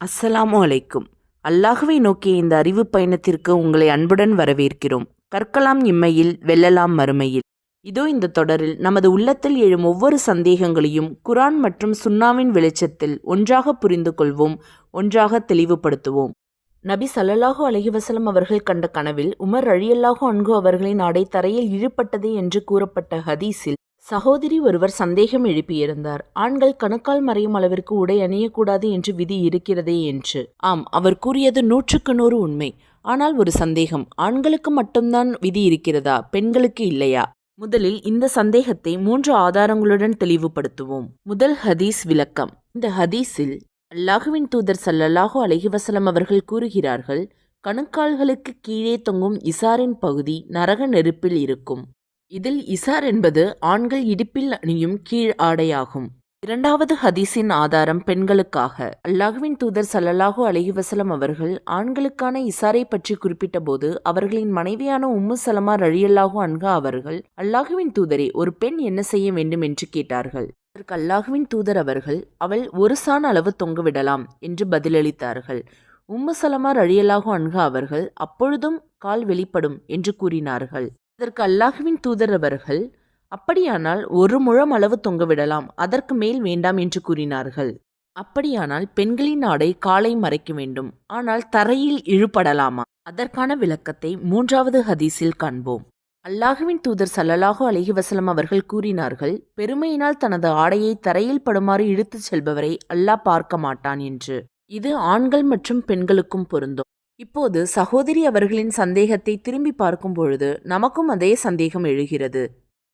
அஸ்ஸலாமு அலைக்கும். அல்லாஹுவை நோக்கிய இந்த அறிவு பயணத்திற்கு உங்களை அன்புடன் வரவேற்கிறோம். கற்கலாம் இம்மையில் வெல்லலாம் மறுமையில். இதோ இந்த தொடரில் நமது உள்ளத்தில் எழும் ஒவ்வொரு சந்தேகங்களையும் குரான் மற்றும் சுன்னாவின் வெளிச்சத்தில் ஒன்றாக புரிந்து கொள்வோம் ஒன்றாக தெளிவுபடுத்துவோம். நபி சல்லல்லாஹு அலஹிவசலம் அவர்கள் கண்ட கனவில் உமர் அழியல்லாஹு அன்கு அவர்களின் ஆடை தரையில் இழுபட்டது என்று கூறப்பட்ட ஹதீஸில் சகோதரி ஒருவர் சந்தேகம் எழுப்பியிருந்தார். ஆண்கள் கணுக்கால் மறையும் அளவிற்கு உடை அணியக்கூடாது என்று விதி இருக்கிறதே என்று. ஆம் அவர் கூறியது நூற்றுக்கு நூறு உண்மை. ஆனால் ஒரு சந்தேகம் ஆண்களுக்கு மட்டும்தான் விதி இருக்கிறதா? பெண்களுக்கு இல்லையா? முதலில் இந்த சந்தேகத்தை மூன்று ஆதாரங்களுடன் தெளிவுபடுத்துவோம். முதல் ஹதீஸ் விளக்கம். இந்த ஹதீஸில் அல்லாஹுவின் தூதர் சல்லல்லாஹு அலஹிவசலம் அவர்கள் கூறுகிறார்கள் கணுக்கால்களுக்கு கீழே தொங்கும் இசாரின் பகுதி நரக நெருப்பில் இருக்கும். இதில் இசார் என்பது ஆண்கள் இடுப்பில் அணியும் கீழ் ஆடையாகும். இரண்டாவது ஹதீஸின் ஆதாரம் பெண்களுக்காக. அல்லாஹுவின் தூதர் சல்லல்லாஹூ அலஹி வசலம் அவர்கள் ஆண்களுக்கான இசாரை பற்றி குறிப்பிட்டபோது அவர்களின் மனைவியான உம்மு சலமா ரழியல்லாஹூ அன்கா அவர்கள் அல்லாஹுவின் தூதரே ஒரு பெண் என்ன செய்ய வேண்டும்? என்று கேட்டார்கள். அதற்கு அல்லாஹுவின் தூதர் அவர்கள் அவள் ஒரு சான் அளவு தொங்கவிடலாம் என்று பதிலளித்தார்கள். உம்மு சலமா ரழியல்லாஹு அன்கா அவர்கள் அப்பொழுதும் கால் வெளிப்படும் என்று கூறினார்கள். அதற்கு அல்லாஹுவின் தூதர் அவர்கள் அப்படியானால் ஒரு முழம் அளவு தொங்கவிடலாம் அதற்கு மேல் வேண்டாம் என்று கூறினார்கள். அப்படியானால் பெண்களின் ஆடை காலை மறைக்க வேண்டும் ஆனால் தரையில் இழுபடலாமா? அதற்கான விளக்கத்தை மூன்றாவது ஹதீஸில் காண்போம். அல்லாஹுவின் தூதர் சல்லலாஹு அலைஹி வசலம் அவர்கள் கூறினார்கள் பெருமையினால் தனது ஆடையை தரையில் படுமாறு இழுத்துச் செல்பவரை அல்லாஹ் பார்க்க மாட்டான் என்று. இது ஆண்கள் மற்றும் பெண்களுக்கும் பொருந்தும். இப்போது சகோதரி அவர்களின் சந்தேகத்தை திரும்பி பார்க்கும் பொழுது நமக்கும் அதே சந்தேகம் எழுகிறது.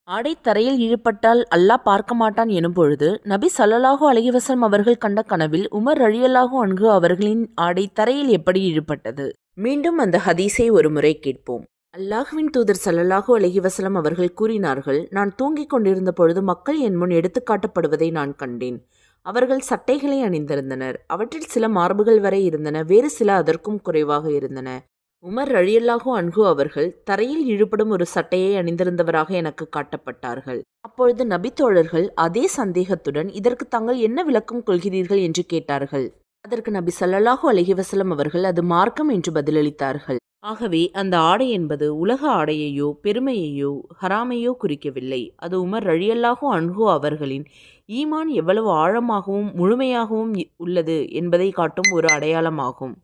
ஆடை தரையில் இழுபட்டால் அல்லாஹ் பார்க்க மாட்டான் எனும் பொழுது நபி சல்லல்லாஹு அலைஹிவசம் அவர்கள் கண்ட கனவில் உமர் ரழியல்லாஹு அன்கு அவர்களின் ஆடை தரையில் எப்படி இழுபட்டது? மீண்டும் அந்த ஹதீஸை ஒரு முறை கேட்போம். அல்லாஹுவின் தூதர் சல்லல்லாஹு அழகிவசலம் அவர்கள் கூறினார்கள் நான் தூங்கிக் கொண்டிருந்த பொழுது மக்கள் என் முன் எடுத்துக்காட்டப்படுவதை நான் கண்டேன். அவர்கள் சட்டைகளை அணிந்திருந்தனர். அவற்றில் சில மார்புகள் வரை இருந்தன. வேறு சில அதற்கும் குறைவாக இருந்தன. உமர் ரழியல்லாஹு அன்ஹு அவர்கள் தரையில் இழுபடும் ஒரு சட்டையை அணிந்திருந்தவராக எனக்கு காட்டப்பட்டார்கள். அப்பொழுது நபித்தோழர்கள் அதே சந்தேகத்துடன் இதற்கு தாங்கள் என்ன விளக்கம் கொள்கிறீர்கள்? என்று கேட்டார்கள். அதற்கு நபி சல்லாஹூ அலஹி வசலம் அவர்கள் அது மார்க்கம் என்று பதிலளித்தார்கள். ஆகவே அந்த ஆடை என்பது உலக ஆடையையோ பெருமையையோ ஹராமையோ குறிக்கவில்லை. அது உமர் ரழியல்லாகோ அன்ஹோ அவர்களின் ஈமான் எவ்வளவு ஆழமாகவும் முழுமையாகவும் உள்ளது என்பதை காட்டும் ஒரு அடையாளமாகும்.